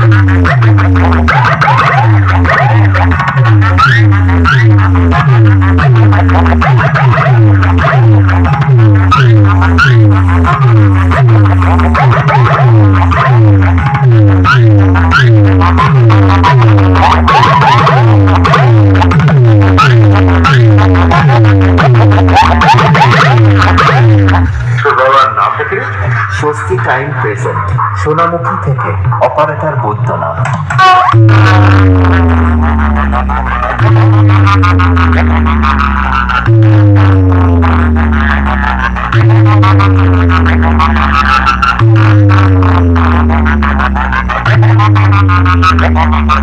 Thank you. স্বস্তি time present Sonamukhi থেকে operator Baidyanath.